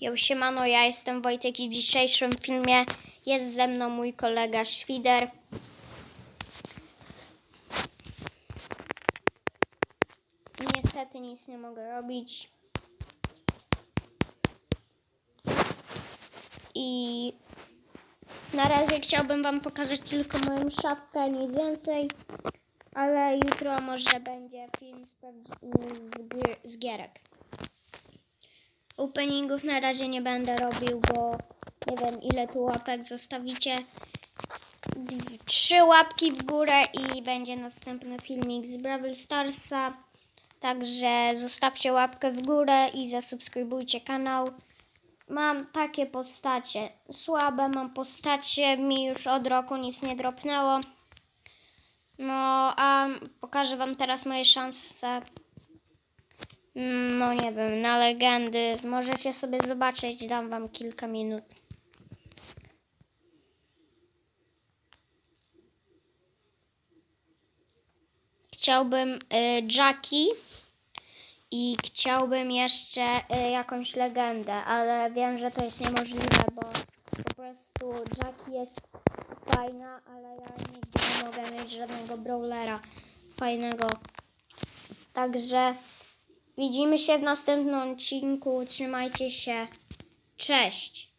Jo, siemano, ja jestem Wojtek i w dzisiejszym filmie jest ze mną mój kolega Świder. Niestety nic nie mogę robić. I na razie chciałbym wam pokazać tylko moją szafkę, nic więcej. Ale jutro może będzie film z, z, z gierek. Openingów na razie nie będę robił, bo nie wiem ile tu łapek zostawicie. Dw- Trzy łapki w górę i będzie następny filmik z Brawl Starsa. Także zostawcie łapkę w górę i zasubskrybujcie kanał. Mam takie postacie słabe, mam postacie, mi już od roku nic nie dropnęło. No, a pokażę wam teraz moje szanse no nie wiem, na legendy. Możecie sobie zobaczyć, dam wam kilka minut. Chciałbym y, Jackie i chciałbym jeszcze y, jakąś legendę, ale wiem, że to jest niemożliwe, bo po prostu Jackie jest fajna, ale ja nigdy nie mogę mieć żadnego brawlera fajnego. Także widzimy się w następnym odcinku. Trzymajcie się. Cześć.